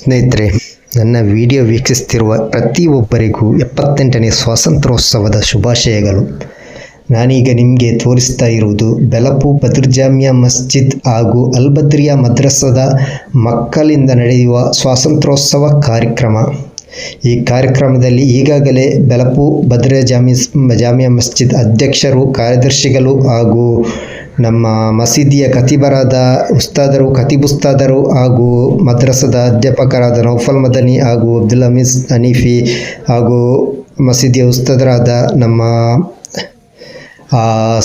ಸ್ನೇಹಿತರೆ, ನನ್ನ ವಿಡಿಯೋ ವೀಕ್ಷಿಸ್ತಿರುವ ಪ್ರತಿಯೊಬ್ಬರಿಗೂ ಎಪ್ಪತ್ತೆಂಟನೇ ಸ್ವಾತಂತ್ರ್ಯೋತ್ಸವದ ಶುಭಾಶಯಗಳು. ನಾನೀಗ ನಿಮಗೆ ತೋರಿಸ್ತಾ ಇರುವುದು ಬೆಲಪು ಬದ್ರಜಾಮಿಯಾ ಮಸ್ಜಿದ್ ಹಾಗೂ ಅಲ್ಬದ್ರಿಯಾ ಮದ್ರಸದ ಮಕ್ಕಳಿಂದ ನಡೆಯುವ ಸ್ವಾತಂತ್ರ್ಯೋತ್ಸವ ಕಾರ್ಯಕ್ರಮ. ಈ ಕಾರ್ಯಕ್ರಮದಲ್ಲಿ ಈಗಾಗಲೇ ಬೆಲಪು ಭದ್ರ ಜಾಮಿ ಜಾಮಿಯಾ ಮಸ್ಜಿದ್ ಅಧ್ಯಕ್ಷರು, ಕಾರ್ಯದರ್ಶಿಗಳು ಹಾಗೂ ನಮ್ಮ ಮಸೀದಿಯ ಕತಿಬರಾದ ಉಸ್ತಾದರು ಕತಿಬುಸ್ತಾದರು ಹಾಗೂ ಮದ್ರಸದ ಅಧ್ಯಾಪಕರಾದ ನೌಫಲ್ ಮದನಿ ಹಾಗೂ ಅಬ್ದುಲ್ ಹಮೀಸ್ ಹನೀಫಿ ಹಾಗೂ ಮಸೀದಿಯ ಉಸ್ತಾದರಾದ ನಮ್ಮ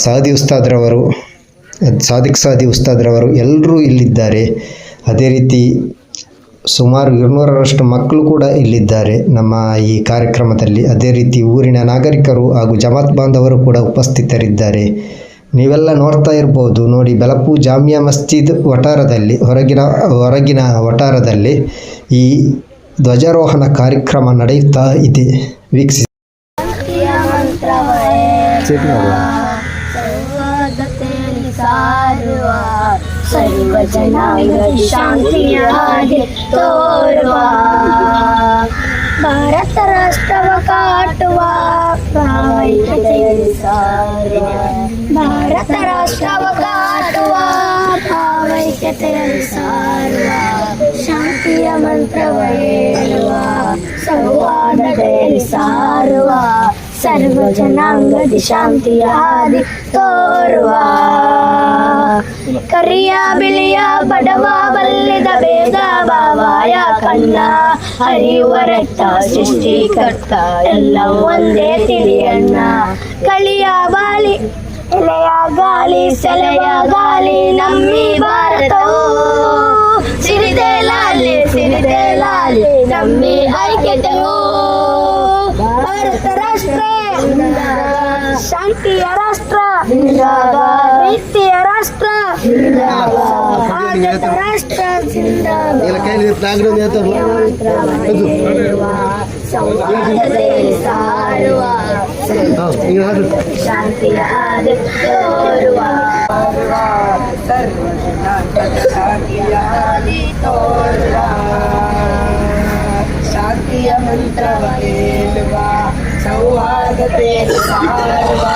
ಸಾದಿ ಉಸ್ತಾದ್ರವರು, ಸಾದಿಕ್ ಸಾದಿ ಉಸ್ತಾದ್ರವರು ಎಲ್ಲರೂ ಇಲ್ಲಿದ್ದಾರೆ. ಅದೇ ರೀತಿ ಸುಮಾರು ಇನ್ನೂರರಷ್ಟು ಮಕ್ಕಳು ಕೂಡ ಇಲ್ಲಿದ್ದಾರೆ ನಮ್ಮ ಈ ಕಾರ್ಯಕ್ರಮದಲ್ಲಿ. ಅದೇ ರೀತಿ ಊರಿನ ನಾಗರಿಕರು ಹಾಗೂ ಜಮಾತ್ ಬಾಂಧವರು ಕೂಡ ಉಪಸ್ಥಿತರಿದ್ದಾರೆ. ನೀವೆಲ್ಲ ನೋಡ್ತಾ ಇರ್ಬೋದು. ನೋಡಿ ಬೆಲಪು ಜಾಮಿಯಾ ಮಸ್ಜಿದ್ ವಠಾರದಲ್ಲಿ, ಹೊರಗಿನ ಹೊರಗಿನ ವಠಾರದಲ್ಲಿ ಈ ಧ್ವಜಾರೋಹಣ ಕಾರ್ಯಕ್ರಮ ನಡೆಯುತ್ತಾ ಇದೆ. ವೀಕ್ಷಿಸಿ. ಭಾರತ ರಾಷ್ಟ್ರವ ಕಾಟುವ ಭಾವೈಕ್ಯತೆಯಲ್ಲಿ ಸಾರುವ ಶಾಂತಿಯ ಮಂತ್ರವ ಹೇಳುವ ಸಂವಾದದಲ್ಲಿ ಸಾರುವ ಸರ್ವ ಜನಾಂಗದಿ ಶಾಂತಿಯ ಹಾದಿ ತೋರುವ ಕರಿಯ ಬಿಳಿಯ ಬಡವ ಬಲ್ಲಿದ ಭೇದ ಭಾವಯ ಕಣ್ಣ ಹರಿಯುವ ರಕ್ತ ಸೃಷ್ಟಿಕರ್ತ ಎಲ್ಲ ಒಂದೇ ತಿಳಿಯಣ್ಣ ಕಳಿಯ ಬಾಳಿ ಎಲೆಯ ಗಾಳಿ ಸೆಲೆಯ ಗಾಳಿ ನಮ್ಮಿ ಭಾರತವು ಸಿರಿದೆ ಲಾಲಿ ಸಿರಿದೆ ಲಾಲಿ ನಮ್ಮಿ ಐಕ್ಯತೆಯು ಭಾರತ ರಾಷ್ಟ್ರ ಶಾಂತಿಯ ರಾಷ್ಟ್ರ ಪ್ರೀತಿಯ ರಾಷ್ಟ್ರ ಭಾರತ ರಾಷ್ಟ್ರ ಸಂವಾದದಲ್ಲಿ ಸಾರುವ ಶಾಂತಿಯ ಹಾದಿ ತೋರುವ ಶಾಂತಿಯ ಹಾದಿ ತೋರುವ ಶಾಂತಿಯ ಮಂತ್ರವ ಹೇಳುವ ಸೌಹಾರ್ದತೆ ಸಾರುವ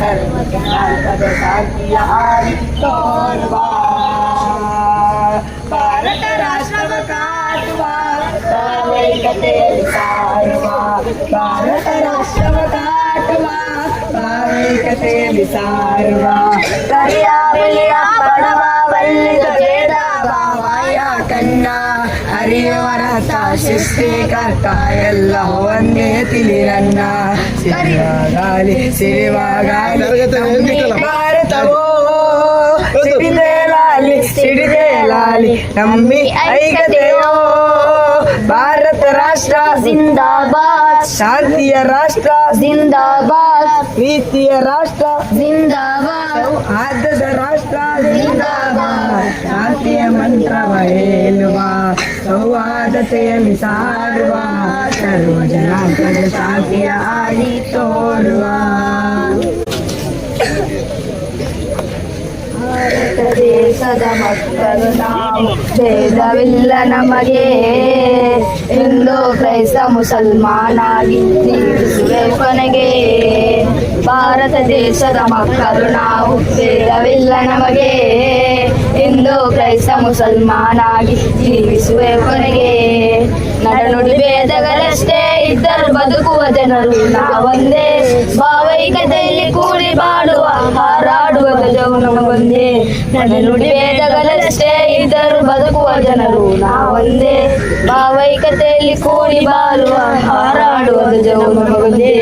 ಸರ್ವ ಜನಾಂಗದ ಶಾಂತಿಯ ಹಾದಿ ತೋರುವ ಭಾವೈಕತೆಯಲ್ಲಿ ಸಾರುವ ಕರಿಯ ಬಿಳಿಯ ಬಡವ ಬಲ್ಲಿದ ಭೇದ ಭಾವಾಯ ಕಣ್ಣ ಹರಿಯವರತ ಸೃಷ್ಟಿಕರ್ತ ಎಲ್ಲ ಒಂದೇ ತಿಳಿರನ್ನ ಸಿರಿವಾಗಾಲಿ ಸಿರಿವಾಗಾಲಿ ಭಾರತವೋ ಸಿಡಿದೇಲಾಲಿ ಸಿಡಿದೇಲಾಲಿ ನಮ್ಮಿ ಐಕ್ಯತೆಯೋ ಭಾರತ ರಾಷ್ಟ್ರ ಜಿಂದಾಬಾದ್ ಶಾಂತಿಯ ರಾಷ್ಟ್ರ ಜಿಂದಾಬಾದ್ ಪ್ರೀತಿಯ ರಾಷ್ಟ್ರ ಜಿಂದಾಬಾದ್ ಆದ್ಯದ ರಾಷ್ಟ್ರ ಜಿಂದಾಬಾದ್ ಶಾಂತಿಯ ಮಂತ್ರವ ಹೇಳುವ ಸೌಹಾರ್ದತೆಯಲ್ಲಿ ಸಾರುವ ಸರ್ವ ಜನಾಂಗದ ಶಾಂತಿಯ ಆಡಿ ತೋರುವ ಭಾರತ ದೇಶದ ಮಕ್ಕಳು ನಾವು ಭೇದವಿಲ್ಲ ನಮಗೆ. ಹಿಂದೂ ಕ್ರೈಸ್ತ ಮುಸಲ್ಮಾನಾಗಿ ಕೊನೆಗೆ. ಭಾರತ ದೇಶದ ಮಕ್ಕಳು ನಾವು. ಭೇದವಿಲ್ಲ ನಮಗೆ. ಹಿಂದೂ ಕ್ರೈಸ್ತ ಮುಸಲ್ಮಾನಾಗಿ ಜೀವಿಸುವೆ ಕೊನೆಗೆ. ನಡನುಡಿ ಭೇದಗಳಷ್ಟೇ ಇದ್ದರು ಬದುಕುವ ಜನರು ನಾವೊಂದೇ. ಭಾವೈಕ್ಯತೆಯಲ್ಲಿ ಕೂಡಿ ಬಾಡುವ ಹಾರಾಡುವ ಧ್ವಜವು ನಮಗೊಂದೇ ನಡನುಡಿ ಭೇದಗಳಷ್ಟೇ ಇದ್ದರು ಬದುಕುವ ಜನರು ನಾವೊಂದೇ. ಭಾವೈಕತೆಯಲ್ಲಿ ಕೂಡಿ ಬಾಳುವ ಹಾರಾಡುವುದು ಧ್ವಜವು ನಮಗೊಂದೇ.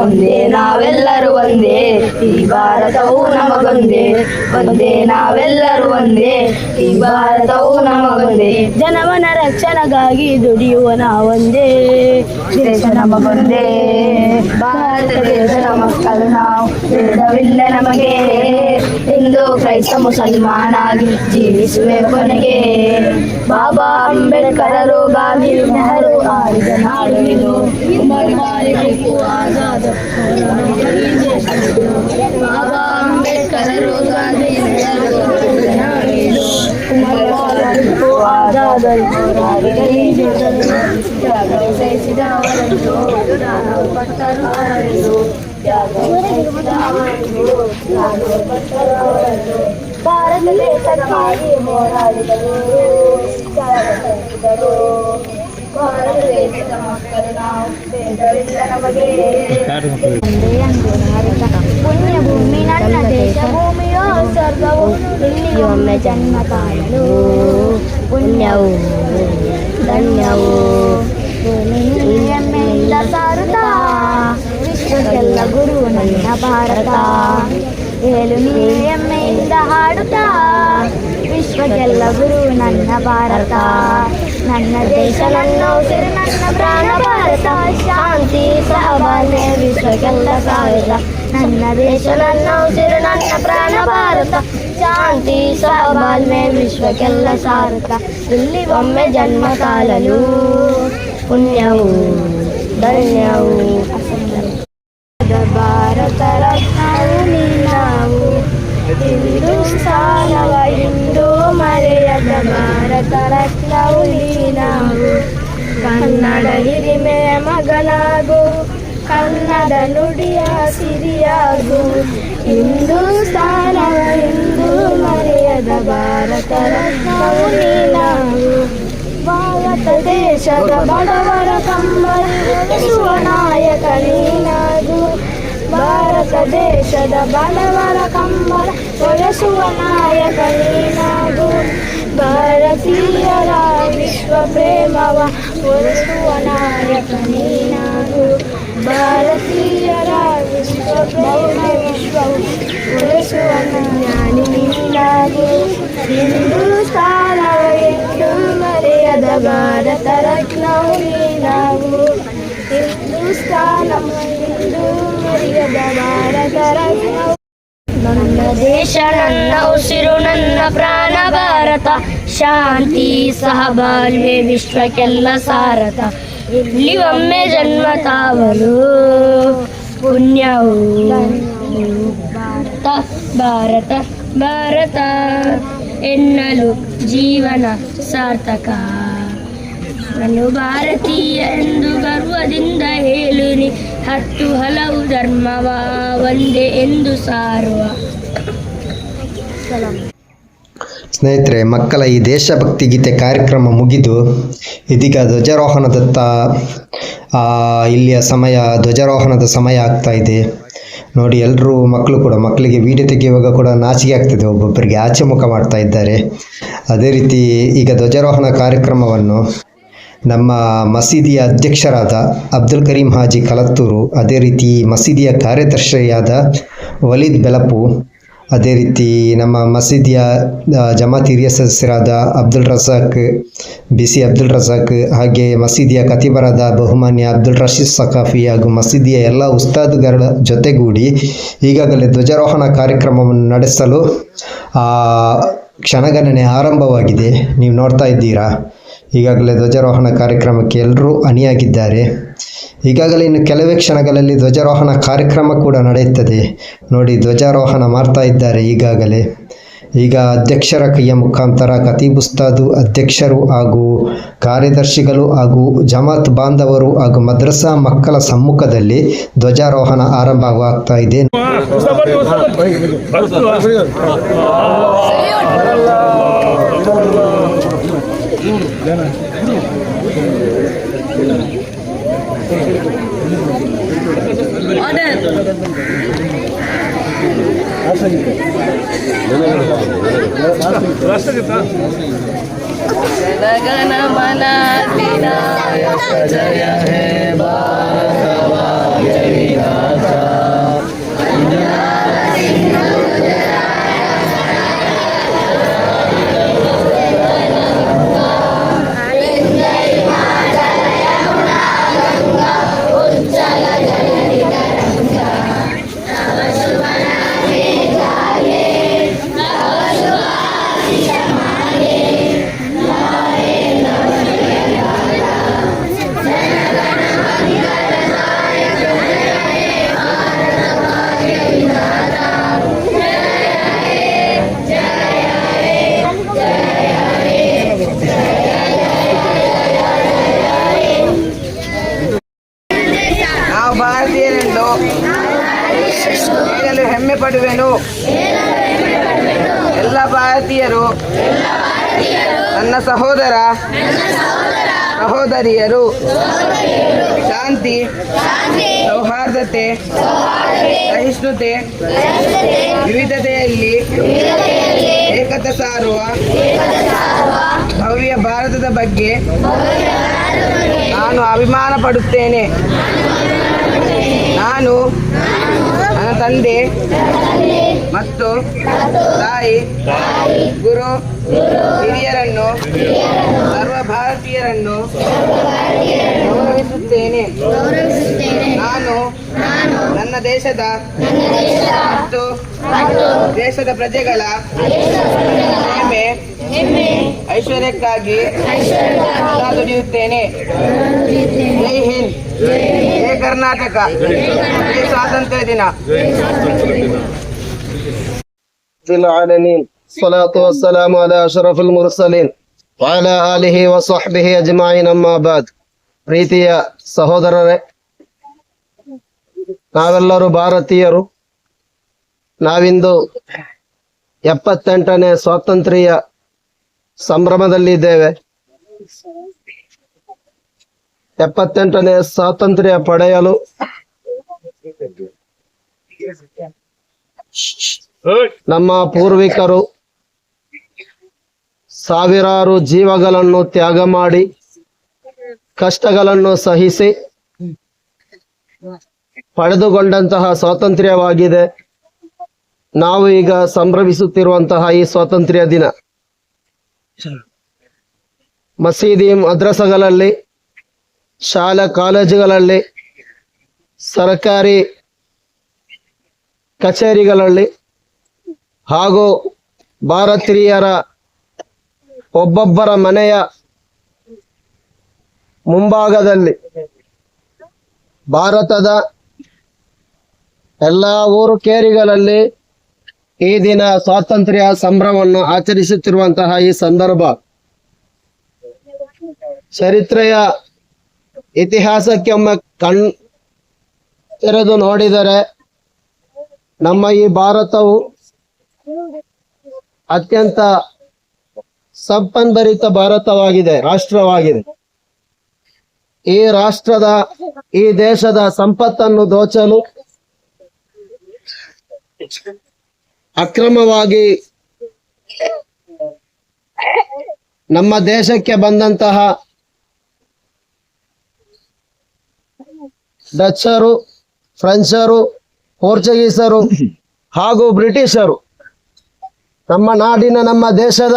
ಒಂದೇ ನಾವೆಲ್ಲರೂ ಒಂದೇ. ಈ ಭಾರತವು ನಮಗೊಂದೇ. ಒಂದೇ ನಾವೆಲ್ಲರೂ ಒಂದೇ. ಈ ಭಾರತವು ನಮಗೊಂದೇ. ಜನವನ ರಕ್ಷಣೆಗಾಗಿ ದುಡಿಯುವ ನಾವೊಂದೇ. ದೇಶ ನಮಗೊಂದೇ. ಭಾರತ ದೇಶ ಮಕ್ಕಳು ನಾವು. ಭೇದವಿಲ್ಲ ನಮಗೆ. ಹಿಂದೂ ಕ್ರೈಸ್ತ ಮುಸಲ್ಮಾನಾಗಿ ಜೀವಿಸುವೆ ಕೊನೆಗೆ ಬಾಬಾ ಅಂಬೇಡ್ಕರರು ಗಾಂಧಿ ನೆಹರು ಆಡಿದ ನಾಡು ಇದು ಉಮರ್ ಮಾಲಿಕ್ ಟಿಪ್ಪು ಆಜಾದ್ ಬಾಬಾ ಅಂಬೇಡ್ಕರರು ಗಾಂಧಿ ನೆಹರು ಆಡಿದ ನಾಡು ಇದು ಉಮರ್ ಮಾಲಿಕ್ ಟಿಪ್ಪು ಆಜಾದರು ಹೋರಾಡಿಗರಿ ತ್ಯಾಗವು ಸಹಿಸಿದ ಅವರನ್ನು ನಾವು ಪಟ್ಟರು ಅವರನ್ನು ತ್ಯಾಗವು ಸಹಿಸಿದ ಅವರನ್ನು ನಾವು ಪಟ್ಟರು ಅವರನ್ನು ಭಾರತ ದೇಶಕ್ಕಾಗಿ ಹೋರಾಡಿದರು ತ್ಯಾಗ ಸಹಿಸಿದರು ಭಾರತ ದೇಶದ ಮಕ್ಕಳು ನಾವು ಭೇದವಿಲ್ಲ ನಮಗೆ ಪುಣ್ಯ ಭೂಮಿ ನನ್ನ ದೇಶ ಭೂಮಿಯೋ ಸ್ವರ್ಗವು ಇಲ್ಲಿ ಒಮ್ಮೆ ಜನ್ಮ ತಾಳಲು ಪುಣ್ಯವು ಧನ್ಯವು ಹೆಮ್ಮೆಯಿಂದ ವಿಶ್ವಕ್ಕೆಲ್ಲ ಗುರು ನನ್ನ ಭಾರತ ಏಳು ನೀ ಹೆಮ್ಮೆಯಿಂದ ಹಾಡುತ್ತಾ ವಿಶ್ವಕ್ಕೆಲ್ಲ ಗುರು ನನ್ನ ಭಾರತ ನನ್ನ ದೇಶ ನನ್ನ ಉಸಿರು ನನ್ನ ಪ್ರಾಣ ಭಾರತ ಶಾಂತಿ ಸಹಬಾಳ್ವೆ ವಿಶ್ವಕ್ಕೆಲ್ಲ ಸಾರತ ನನ್ನ ದೇಶ ನನ್ನ ಉಸಿರು ನನ್ನ ಪ್ರಾಣ ಭಾರತ ಶಾಂತಿ ಸಹಬಾಳ್ವೆ ವಿಶ್ವಕ್ಕೆಲ್ಲ ಸಾರತ ಇಲ್ಲಿ ಒಮ್ಮೆ ಜನ್ಮ ತಾಳಲು ಪುಣ್ಯವು ಧನ್ಯವು ಭಾರತ ರತ್ನವು ನೀನಾವು ಹಿಂದೂಸ್ತಾನವ ಹಿಂದೂ ಮರೆಯದ ಭಾರತ ರತ್ನವು ನೀನಾವು ಕನ್ನಡ ಹಿರಿಮೆಯ ಮಗನಾಗು, ಕನ್ನಡ ನುಡಿಯ ಸಿರಿಯಾಗು. ಹಿಂದೂಸ್ತಾನವ ಹಿಂದೂ ಮರೆಯದ ಭಾರತ ರತ್ನವು ನೀನಾವು ಭಾರತ ದೇಶದ ಬಡವರ ಕಂಬಳ ನಾಯಕ ನೀನಾಗು ಭಾರತ ದೇಶದ ಬಡವರ ಕಂಬಳ ಒರೆಸುವ ನಾಯಕ ನೀನಾಗು ಭಾರತೀಯರ ವಿಶ್ವ ಪ್ರೇಮವ ಒರೆಸುವ ನಾಯಕ ನೀನಾಗು ಭಾರತೀಯರ ವಿಶ್ವ ಪ್ರೇಮ ವಿಶ್ವವು ಒರೆಸುವ ಜ್ಞಾನಿ ನೀನಾಗು ಹಿಂದೂಸ್ತಾನವ ಎಂದು ಮರೆಯದ ಭಾರತ ರತ್ನವು ನಾವು ಹಿಂದೂಸ್ತಾನ ಎಂದು ಮರೆಯದ ಭಾರತ ರತ್ನವು ನನ್ನ ದೇಶ, ನನ್ನ ಉಸಿರು, ನನ್ನ ಪ್ರಾಣ ಭಾರತ. ಶಾಂತಿ, ಸಹಬಾಳ್ವೆ, ವಿಶ್ವಕ್ಕೆಲ್ಲ ಸಾರತ. ಇಲ್ಲಿ ಒಮ್ಮೆ ಜನ್ಮ ತಾವಲು ಪುಣ್ಯವು. ಭಾರತ ಭಾರತ ಭಾರತ. ಎನ್ನಲು ಜೀವನ ಸಾರ್ಥಕ. ನಾನು ಭಾರತೀಯ ಎಂದು ಗರ್ವದಿಂದ ಹೇಳುನಿ. ಹತ್ತು ಹಲವು ಧರ್ಮವ ಒಂದೇ ಎಂದು ಸಾರುವ. ಸ್ನೇಹಿತರೆ, ಮಕ್ಕಳ ಈ ದೇಶಭಕ್ತಿ ಗೀತೆ ಕಾರ್ಯಕ್ರಮ ಮುಗಿದು, ಇದೀಗ ಧ್ವಜಾರೋಹಣದತ್ತ ಇಲ್ಲಿಯ ಸಮಯ, ಧ್ವಜಾರೋಹಣದ ಸಮಯ ಆಗ್ತಾ ಇದೆ. ನೋಡಿ ಎಲ್ಲರೂ ಮಕ್ಕಳು ಕೂಡ, ಮಕ್ಕಳಿಗೆ ವಿಡಿಯೋ ತೆಗೆಯುವಾಗ ಕೂಡ ನಾಚಿಕೆ ಆಗ್ತದೆ. ಒಬ್ಬೊಬ್ಬರಿಗೆ ಆಚೆ ಮುಖ ಮಾಡ್ತಾ ಇದ್ದಾರೆ. ಅದೇ ರೀತಿ ಈಗ ಧ್ವಜಾರೋಹಣ ಕಾರ್ಯಕ್ರಮವನ್ನು ನಮ್ಮ ಮಸೀದಿಯ ಅಧ್ಯಕ್ಷರಾದ ಅಬ್ದುಲ್ ಕರೀಂ ಹಾಜಿ ಕಲತ್ತೂರು, ಅದೇ ರೀತಿ ಮಸೀದಿಯ ಕಾರ್ಯದರ್ಶಿಯಾದ ವಲೀದ್ ಬೆಲಪು, ಅದೇ ರೀತಿ ನಮ್ಮ ಮಸೀದಿಯ ಜಮಾತ್ ಹಿರಿಯ ಸದಸ್ಯರಾದ ಅಬ್ದುಲ್ ರಜಾಕ್ ಬಿ ಸಿ ಅಬ್ದುಲ್ ರಜಾಕ್, ಹಾಗೆ ಮಸೀದಿಯ ಕತಿಬರಾದ ಬಹುಮಾನ್ಯ ಅಬ್ದುಲ್ ರಶೀದ್ ಸಕಾಫಿ ಹಾಗೂ ಮಸೀದಿಯ ಎಲ್ಲ ಉಸ್ತಾದ್ಗಳ ಜೊತೆಗೂಡಿ ಈಗಾಗಲೇ ಧ್ವಜಾರೋಹಣ ಕಾರ್ಯಕ್ರಮವನ್ನು ನಡೆಸಲು ಕ್ಷಣಗಣನೆ ಆರಂಭವಾಗಿದೆ. ನೀವು ನೋಡ್ತಾ ಇದ್ದೀರಾ? ಈಗಾಗಲೇ ಧ್ವಜಾರೋಹಣ ಕಾರ್ಯಕ್ರಮಕ್ಕೆ ಎಲ್ಲರೂ ಅಣಿಯಾಗಿದ್ದಾರೆ. ಈಗಾಗಲೇ ಇನ್ನು ಕೆಲವೇ ಕ್ಷಣಗಳಲ್ಲಿ ಧ್ವಜಾರೋಹಣ ಕಾರ್ಯಕ್ರಮ ಕೂಡ ನಡೆಯುತ್ತದೆ. ನೋಡಿ, ಧ್ವಜಾರೋಹಣ ಮಾಡ್ತಾ ಇದ್ದಾರೆ ಈಗಾಗಲೇ. ಈಗ ಅಧ್ಯಕ್ಷರ ಕೈಯ ಮುಖಾಂತರ ಕತೀಬುಸ್ತಾದು ಅಧ್ಯಕ್ಷರು ಹಾಗೂ ಕಾರ್ಯದರ್ಶಿಗಳು ಹಾಗೂ ಜಮಾತ್ ಬಾಂಧವರು ಹಾಗೂ ಮದ್ರಸಾ ಮಕ್ಕಳ ಸಮ್ಮುಖದಲ್ಲಿ ಧ್ವಜಾರೋಹಣ ಆರಂಭವಾಗ್ತಾ ಇದೆ. Order. Order. Order. Order. Order. Order. ಭಾರತೀಯರು, ನನ್ನ ಸಹೋದರ, ಸಹೋದರಿಯರು, ಶಾಂತಿ, ಸೌಹಾರ್ದತೆ, ಸಹಿಷ್ಣುತೆ, ವಿವಿಧತೆಯಲ್ಲಿ ಏಕತೆ ಸಾರುವ ಭವ್ಯ ಭಾರತದ ಬಗ್ಗೆ ನಾನು ಅಭಿಮಾನ ಪಡುತ್ತೇನೆ ನಾನು ನನ್ನ ತಂದೆ ಮತ್ತು ತಾಯಿ ಗುರು ಹಿರಿಯರನ್ನು ಸರ್ವ ಭಾರತೀಯರನ್ನು ಗೌರವಿಸುತ್ತೇನೆ ನಾನು ನನ್ನ ದೇಶದ ಮತ್ತು ದೇಶದ ಪ್ರಜೆಗಳ ಹೆಮ್ಮೆ ಐಶ್ವರ್ಯಕ್ಕಾಗಿ ಸದಾ ದುಡಿಯುತ್ತೇನೆ ಜೈ ಹಿಂದ್ ಜೈ ಕರ್ನಾಟಕ ಜೈ ಸ್ವಾತಂತ್ರ್ಯ ದಿನ العالمين الصلاة والسلام على أشرف المرسلين وعلى آله وصحبه أجمعين أما بعد ಪ್ರೀತಿಯ ಸಹೋದರರೇ ನಾವೆಲ್ಲರೂ ಭಾರತೀಯರು ನಾವಿಂದು ಎಪ್ಪತ್ತೆಂಟನೇ ಸ್ವಾತಂತ್ರ್ಯ ಸಂಭ್ರಮದಲ್ಲಿದ್ದೇವೆ ಎಪ್ಪತ್ತೆಂಟನೇ ಸ್ವಾತಂತ್ರ್ಯ ಪಡೆಯಲು ನಮ್ಮ ಪೂರ್ವಿಕರು ಸಾವಿರಾರು ಜೀವಗಳನ್ನು ತ್ಯಾಗ ಮಾಡಿ ಕಷ್ಟಗಳನ್ನು ಸಹಿಸಿ ಪಡೆದುಕೊಂಡಂತಹ ಸ್ವಾತಂತ್ರ್ಯವಾಗಿದೆ. ನಾವು ಈಗ ಸಂಭ್ರಮಿಸುತ್ತಿರುವಂತಹ ಈ ಸ್ವಾತಂತ್ರ್ಯ ದಿನ. ಮಸೀದಿ ಮದ್ರಸಗಳಲ್ಲಿ, ಶಾಲಾ ಕಾಲೇಜುಗಳಲ್ಲಿ, ಸರ್ಕಾರಿ ಕಚೇರಿಗಳಲ್ಲಿ ಹಾಗೂ ಭಾರತೀಯರ ಒಬ್ಬೊಬ್ಬರ ಮನೆಯ ಮುಂಭಾಗದಲ್ಲಿ ಭಾರತದ ಎಲ್ಲ ಊರು ಕೇರಿಗಳಲ್ಲಿ ಈ ದಿನ ಸ್ವಾತಂತ್ರ್ಯ ಸಂಭ್ರಮವನ್ನು ಆಚರಿಸುತ್ತಿರುವಂತಹ ಈ ಸಂದರ್ಭ ಚರಿತ್ರೆಯ ಇತಿಹಾಸಕ್ಕೆ ಒಮ್ಮೆ ಕಣ್ ತೆರೆದು ನೋಡಿದರೆ ನಮ್ಮ ಈ ಭಾರತವು ಅತ್ಯಂತ ಸಂಪನ್ಭರಿತ ಭಾರತವಾಗಿದೆ, ರಾಷ್ಟ್ರವಾಗಿದೆ. ಈ ರಾಷ್ಟ್ರದ, ಈ ದೇಶದ ಸಂಪತ್ತನ್ನು ದೋಚಲು ಅಕ್ರಮವಾಗಿ ನಮ್ಮ ದೇಶಕ್ಕೆ ಬಂದಂತಹ ಡಚ್ಚರು, ಫ್ರೆಂಚರು, ಪೋರ್ಚುಗೀಸರು ಹಾಗೂ ಬ್ರಿಟಿಷರು ನಮ್ಮ ನಾಡಿನ ನಮ್ಮ ದೇಶದ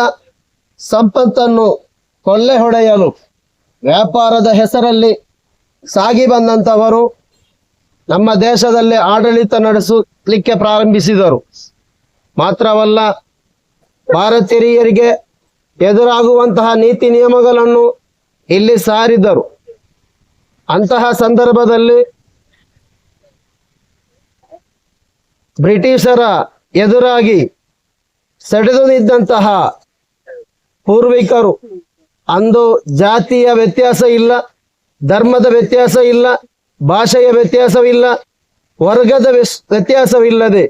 ಸಂಪತ್ತನ್ನು ಕೊಳ್ಳೆ ಹೊಡೆಯಲು ವ್ಯಾಪಾರದ ಹೆಸರಲ್ಲಿ ಸಾಗಿ ಬಂದಂಥವರು ನಮ್ಮ ದೇಶದಲ್ಲಿ ಆಡಳಿತ ನಡೆಸಲಿಕ್ಕೆ ಪ್ರಾರಂಭಿಸಿದರು. ಮಾತ್ರವಲ್ಲ, ಭಾರತೀಯರಿಗೆ ಎದುರಾಗುವಂತಹ ನೀತಿ ನಿಯಮಗಳನ್ನು ಇಲ್ಲಿ ಸಾರಿದರು. ಅಂತಹ ಸಂದರ್ಭದಲ್ಲಿ ಬ್ರಿಟಿಷರ ಎದುರಾಗಿ ಸೆಡೆದು ನಿಂತಹ ಪೂರ್ವಿಕರು. ಅಂದು ಜಾತಿಯ ವ್ಯತ್ಯಾಸ ಇಲ್ಲ, ಧರ್ಮದ ವ್ಯತ್ಯಾಸ ಇಲ್ಲ, ಭಾಷೆಯ ವ್ಯತ್ಯಾಸವಿಲ್ಲ ವರ್ಗದ ವ್ಯತ್ಯಾಸವಿಲ್ಲದೆ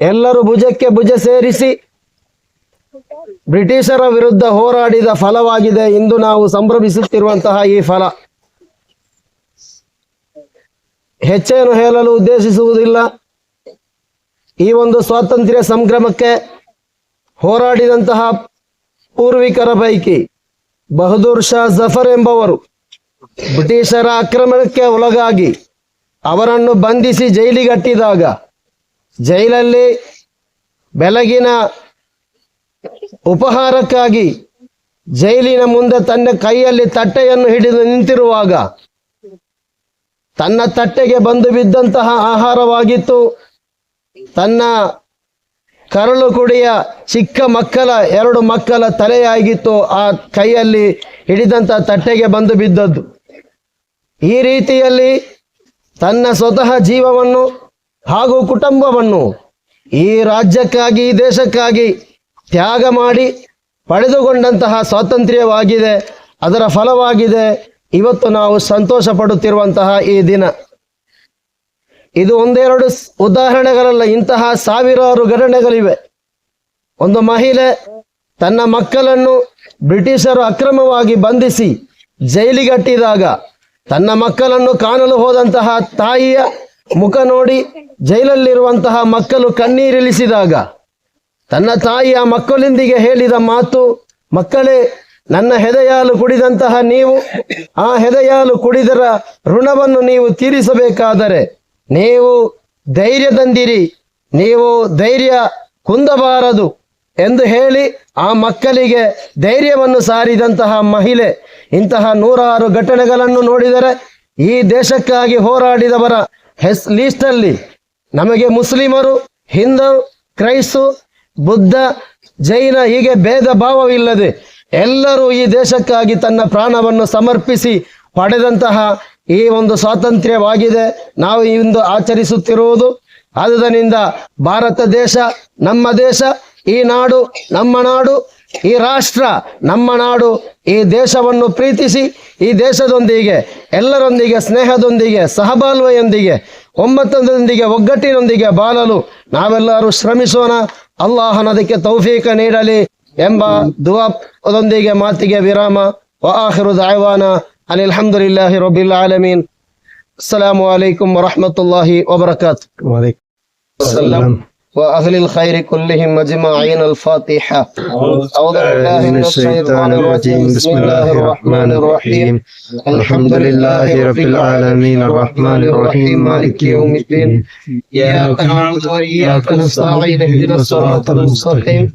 ಎಲ್ಲರೂ ಭುಜಕ್ಕೆ ಭುಜ ಸೇರಿಸಿ ಬ್ರಿಟಿಷರ ವಿರುದ್ಧ ಹೋರಾಡಿದ ಫಲವಾಗಿದೆ ಇಂದು ನಾವು ಸಂಭ್ರಮಿಸುತ್ತಿರುವಂತಹ ಈ ಫಲ. ಹೆಚ್ಚೇನು ಹೇಳಲು ಉದ್ದೇಶಿಸುವುದಿಲ್ಲ. ಈ ಒಂದು ಸ್ವಾತಂತ್ರ್ಯ ಸಂಗ್ರಾಮಕ್ಕೆ ಹೋರಾಡಿದಂತಹ ಪೂರ್ವಿಕರ ಪೈಕಿ ಬಹದ್ದೂರ್ ಶಾ ಜಫರ್ ಎಂಬವರು ಬ್ರಿಟಿಷರ ಆಕ್ರಮಣಕ್ಕೆ ಒಳಗಾಗಿ ಅವರನ್ನು ಬಂಧಿಸಿ ಜೈಲಿಗಟ್ಟಿದಾಗ ಜೈಲಲ್ಲಿ ಬೆಳಗಿನ ಉಪಹಾರಕ್ಕಾಗಿ ಜೈಲಿನ ಮುಂದೆ ತನ್ನ ಕೈಯಲ್ಲಿ ತಟ್ಟೆಯನ್ನು ಹಿಡಿದು ನಿಂತಿರುವಾಗ ತನ್ನ ತಟ್ಟೆಗೆ ಬಂದು ಬಿದ್ದಂತಹ ಆಹಾರವಾಗಿತ್ತು. ತನ್ನ ಕರಳು ಕುಡಿಯ ಚಿಕ್ಕ ಮಕ್ಕಳ, ಎರಡು ಮಕ್ಕಳ ತಲೆಯಾಗಿತ್ತು ಆ ಕೈಯಲ್ಲಿ ಹಿಡಿದಂತ ತಟ್ಟೆಗೆ ಬಂದು ಬಿದ್ದದ್ದು. ಈ ರೀತಿಯಲ್ಲಿ ತನ್ನ ಸ್ವತಃ ಜೀವವನ್ನು ಹಾಗೂ ಕುಟುಂಬವನ್ನು ಈ ರಾಜ್ಯಕ್ಕಾಗಿ, ಈ ದೇಶಕ್ಕಾಗಿ ತ್ಯಾಗ ಮಾಡಿ ಪಡೆದುಕೊಂಡಂತಹ ಸ್ವಾತಂತ್ರ್ಯವಾಗಿದೆ. ಅದರ ಫಲವಾಗಿದೆ. ಇವತ್ತು ನಾವು ಸಂತೋಷ ಪಡುತ್ತಿರುವಂತಹ ಈ ದಿನ. ಇದು ಒಂದೆರಡು ಉದಾಹರಣೆಗಳಲ್ಲ, ಇಂತಹ ಸಾವಿರಾರು ಘಟನೆಗಳಿವೆ. ಒಂದು ಮಹಿಳೆ ತನ್ನ ಮಕ್ಕಳನ್ನು ಬ್ರಿಟಿಷರು ಅಕ್ರಮವಾಗಿ ಬಂಧಿಸಿ ಜೈಲಿಗಟ್ಟಿದಾಗ ತನ್ನ ಮಕ್ಕಳನ್ನು ಕಾಣಲು ಹೋದಂತಹ ತಾಯಿಯ ಮುಖ ನೋಡಿ ಜೈಲಲ್ಲಿರುವಂತಹ ಮಕ್ಕಳು ಕಣ್ಣೀರಿಳಿಸಿದಾಗ, ತನ್ನ ತಾಯಿಯ ಮಕ್ಕಳೊಂದಿಗೆ ಹೇಳಿದ ಮಾತು, ಮಕ್ಕಳೇ, ನನ್ನ ಹೆದೆಯಾಲು ಕುಡಿದಂತಹ ನೀವು, ಆ ಹೆದೆಯಾಲು ಕುಡಿದರ ಋಣವನ್ನು ನೀವು ತೀರಿಸಬೇಕಾದರೆ ನೀವು ಧೈರ್ಯ ತಂದಿರಿ ನೀವು ಧೈರ್ಯ ಕುಂದಬಾರದು ಎಂದು ಹೇಳಿ ಆ ಮಕ್ಕಳಿಗೆ ಧೈರ್ಯವನ್ನು ಸಾರಿದಂತಹ ಮಹಿಳೆ ಇಂತಹ ನೂರಾರು ಘಟನೆಗಳನ್ನು ನೋಡಿದರೆ ಈ ದೇಶಕ್ಕಾಗಿ ಹೋರಾಡಿದವರ ಹೆಸ್ ಲೀಸ್ಟಲ್ಲಿ ನಮಗೆ ಮುಸ್ಲಿಮರು, ಹಿಂದೂ, ಕ್ರೈಸ್ತು, ಬುದ್ಧ, ಜೈನ ಹೀಗೆ ಭೇದ ಭಾವವಿಲ್ಲದೆ ಎಲ್ಲರೂ ಈ ದೇಶಕ್ಕಾಗಿ ತನ್ನ ಪ್ರಾಣವನ್ನು ಸಮರ್ಪಿಸಿ ಪಡೆದಂತಹ ಈ ಒಂದು ಸ್ವಾತಂತ್ರ್ಯವಾಗಿದೆ. ನಾವು ಇಂದು ಆಚರಿಸುತ್ತಿರುವುದು ಆದುದರಿಂದ ಭಾರತ ದೇಶ, ನಮ್ಮ ದೇಶ, ಈ ನಾಡು, ನಮ್ಮ ನಾಡು, ಈ ರಾಷ್ಟ್ರ, ನಮ್ಮ ನಾಡು, ಈ ದೇಶವನ್ನು ಪ್ರೀತಿಸಿ, ಈ ದೇಶದೊಂದಿಗೆ, ಎಲ್ಲರೊಂದಿಗೆ, ಸ್ನೇಹದೊಂದಿಗೆ ಸಹಬಾಲ್ವೆಯೊಂದಿಗೆ ಒಮ್ಮತದೊಂದಿಗೆ, ಒಗ್ಗಟ್ಟಿನೊಂದಿಗೆ ಬಾಳಲು ನಾವೆಲ್ಲರೂ ಶ್ರಮಿಸೋಣ. ಅಲ್ಲಾಹನ ಅದಕ್ಕೆ ತೌಫೀಕ ನೀಡಲಿ ಎಂಬ ದುವಾದೊಂದಿಗೆ ಮಾತಿಗೆ ವಿರಾಮ. ವಾಹಿರು ದಾಯವಾನ أن الحمد لله رب العالمين السلام عليكم ورحمة الله وبركاته وسلم وأهل الخير كلهم أجمعين الفاتحة أعوذ بالله من الشيطان الرجيم بسم الله الرحمن الرحيم الحمد لله رب العالمين الرحمن الرحيم مالك يوم الدين إياك نعبد وإياك نستعين اهدنا الصراط المستقيم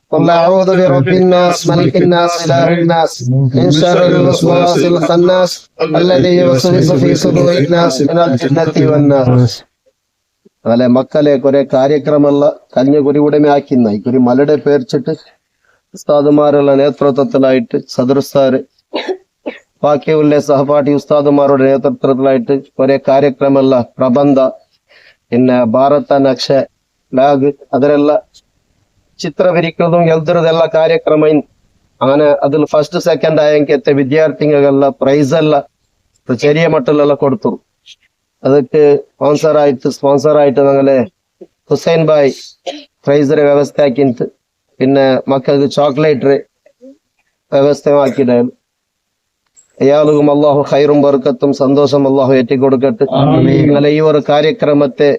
قل أعوذ برب الناس ملك الناس إله الناس من شر الوسواس الخناس الذي يوسوس في صدور الناس من الجنة والنار. അല്ലെ മക്കളെ കുറെ കാര്യക്രമമുള്ള കന്യകുരിയുടമയാക്കി കുരി മലയുടെ പേർച്ചിട്ട് ഉസ്താദുമാരുള്ള നേതൃത്വത്തിലായിട്ട് സദൃസ്ഥാര് ബാക്കിയുള്ള സഹപാഠി ഉസ്താദുമാരുടെ നേതൃത്വത്തിലായിട്ട് കുറെ കാര്യക്രമമുള്ള പ്രബന്ധ പിന്നെ ഭാരത നക്ഷ ലാഗ് അതിലെല്ലാം ಚಿತ್ರವಿರಿಕ್ಕೋದು ಎಲ್ದರದೆಲ್ಲ ಕಾರ್ಯಕ್ರಮ ಇನ್ അങ്ങനെ അതിൽ ഫസ്റ്റ് സെക്കൻഡ് ആയെങ്കിലത്തെ വിദ്യാർത്ഥികളെല്ലാം പ്രൈസെല്ലാം ചെറിയ മട്ടിലെല്ലാം കൊടുത്തു അതൊക്കെ സ്പോൺസറായിട്ട് സ്പോൺസറായിട്ട് ഞങ്ങളെ ഹുസൈൻ ഭായ് പ്രൈസറെ വ്യവസ്ഥയാക്കിയിട്ട് പിന്നെ മക്കൾക്ക് ചോക്ലേറ്റ് വ്യവസ്ഥയാക്കിയിട്ടായിരുന്നു അയാളുകും അള്ളാഹു ഹൈറും ബർക്കത്തും സന്തോഷം അള്ളാഹു ഏറ്റിക്കൊടുക്കട്ടെ ഇന്നലെ ഈ ഒരു കാര്യക്രമത്തെ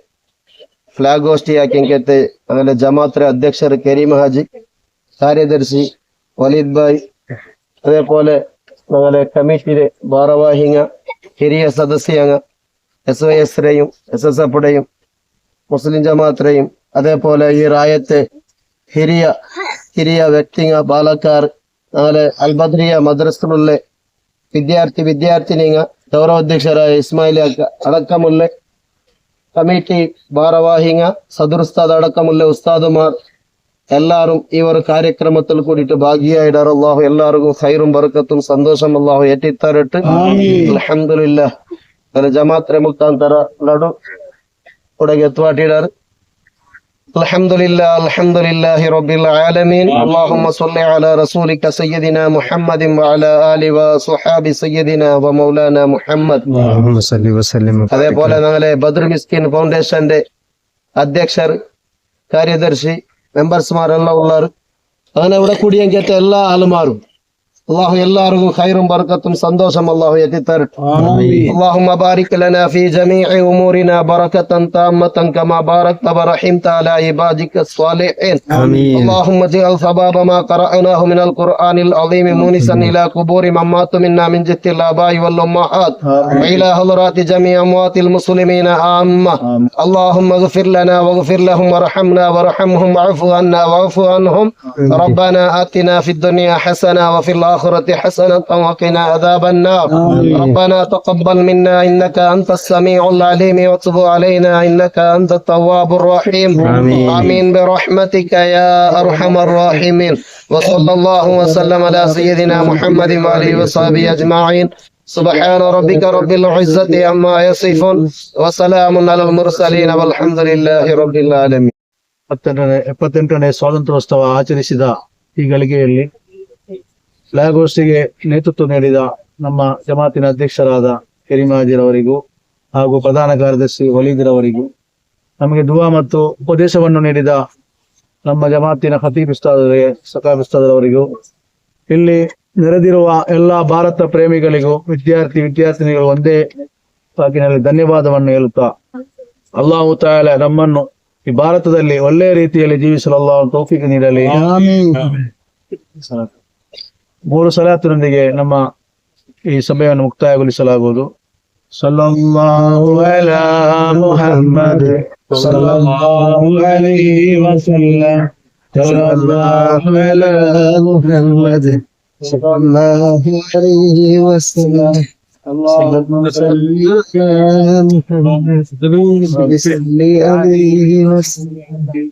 ಫ್ಲಾಗೋಷ್ಠಿ ಹಾಕ್ಯಂಕೈತೆ ಆಮೇಲೆ ജമാത്ര അധ്യക്ഷർ കരീം ഹാജി കാര്യദർശി വലീദ് ಬಾಯ್ അതേപോലെ ഞങ്ങളുടെ കമ്മീഷണർ ഭാരവാഹിങ്ങ ഹിരിയ സദസ്യങ്ങ എസ് വൈ എസ്രയും എസ് എസ് എഫുടെയും മുസ്ലിം ജമാത്രയും അതേപോലെ ഈ റായത്തെ ഹിരിയ ഹിരിയ വ്യക്തിങ്ങ ബാലക്കാർ ഞങ്ങളെ അൽബദ്രിയ മദ്രസുള്ള വിദ്യാർത്ഥി വിദ്യാർത്ഥിനിങ്ങ ഗൗരവാധ്യക്ഷരായ ഇസ്മായിലി അക്ക അടക്കമുള്ള കമ്മിറ്റി ഭാരവാഹിക സദുർസ്താദ് അടക്കമുള്ള ഉസ്താദുമാർ എല്ലാവരും ഈ ഒരു കാര്യക്രമത്തിൽ കൂടിയിട്ട് ഭാഗിയായിടാറ് അള്ളാഹു എല്ലാവർക്കും ഹൈറും ബർക്കത്തും സന്തോഷം അള്ളാഹു എറ്റിത്തരട്ട് അലഹമില്ല ജമാഅത്ത് മുക്താന്തര നടു ഇവിടെ എത്തുവാട്ടിയിടാറ് الحمد لله الحمد لله رب العالمين اللهم صل على رسولك سيدنا محمد وعلى آله وصحاب سيدنا ومولانا محمد اللهم صل وسلم وبارك അതേപോലെ ഞങ്ങളെ ബദർ മിസ്കിൻ ഫൗണ്ടേഷന്റെ അധ്യക്ഷർ കാര്യദർശി മെമ്പേഴ്സ്മാരെല്ലാം ഉള്ളവർ അങ്ങനെ ഇവിടെ കൂടിയെങ്കിൽ എല്ലാ ആളുമാരും الله எல்லாருக்கும் خير بركة சந்தோஷம் الله يتترك اللهم بارك لنا في جميع أمورنا بركة تامة كما باركت ورحمت على عبادك الصالحين اللهم اجعل ثواب ما قرأناه من القرآن العظيم مونسا إلى قبور من مات منا من جثة الآباء والأمهات وإلى حضرات جميع أموات المسلمين عامة اللهم اغفر لنا واغفر لهم وارحمنا وارحمهم وعفو عنا وعفو عنهم ربنا آتنا في الدنيا حسنة وفي الآخرة حسنة وقنا عذاب النار ربنا تقبل منا إنك أنت السميع العليم وتب علينا إنك أنت التواب الرحيم آمين. آمين برحمتك يا أرحم الراحمين وصلى الله وسلم على سيدنا محمد وآله وصحبه أجمعين سبحان ربك رب العزة عما يصفون وسلام على المرسلين والحمد لله رب العالمين ಎಪ್ಪತ್ತೆಂಟನೇ ಎಪ್ಪತ್ತೆಂಟನೇ ಸ್ವಾತಂತ್ರ್ಯೋತ್ಸವ ಆಚರಿಸಿದ ಈ ಗಳಿಗೆಯಲ್ಲಿ ಲಯಗೋಷ್ಠಿಗೆ ನೇತೃತ್ವ ನೀಡಿದ ನಮ್ಮ ಜಮಾತಿನ ಅಧ್ಯಕ್ಷರಾದ ಕೆರಿಮಾಜಿರವರಿಗೂ ಹಾಗೂ ಪ್ರಧಾನ ಕಾರ್ಯದರ್ಶಿ ವಲೀದಿರವರಿಗೂ ನಮಗೆ ದುವಾ ಮತ್ತು ಉಪದೇಶವನ್ನು ನೀಡಿದ ನಮ್ಮ ಜಮಾತಿನ ಖತೀಬ್ ಉಸ್ತಾದರಿಗೆ ಸಕಾಬ್ ಉಸ್ತಾದರವರಿಗೂ ಇಲ್ಲಿ ನೆರೆದಿರುವ ಎಲ್ಲ ಭಾರತ ಪ್ರೇಮಿಗಳಿಗೂ ವಿದ್ಯಾರ್ಥಿ ವಿದ್ಯಾರ್ಥಿನಿಗಳು ಒಂದೇ ಸಾಕಿನಲ್ಲಿ ಧನ್ಯವಾದವನ್ನು ಹೇಳುತ್ತಾ ಅಲ್ಲಾಹು ತಾಲ ನಮ್ಮನ್ನು ಈ ಭಾರತದಲ್ಲಿ ಒಳ್ಳೆಯ ರೀತಿಯಲ್ಲಿ ಜೀವಿಸಲು ಅಲ್ಲ ಒಂದು ತೋಫಿಗೆ ನೀಡಲಿ ಮೂರು ಸಲಾತಿನೊಂದಿಗೆ ನಮ್ಮ ಈ ಸಭೆಯನ್ನು ಮುಕ್ತಾಯಗೊಳಿಸಲಾಗುವುದು ಸಲ್ಲಲ್ಲಾಹು ಅಲಾ ಮುಹಮ್ಮದ್ ಸಲ್ಲಲ್ಲಾಹು ಅಲೈಹಿ ವಸಲ್ಲಂ ಸಲ್ಲಲ್ಲಾಹು ಅಲಾ ಮುಹಮ್ಮದ್ ಸಲ್ಲಲ್ಲಾಹು ಅಲೈಹಿ ವಸಲ್ಲಂ اللهم صل على محمد صل عليه وسلم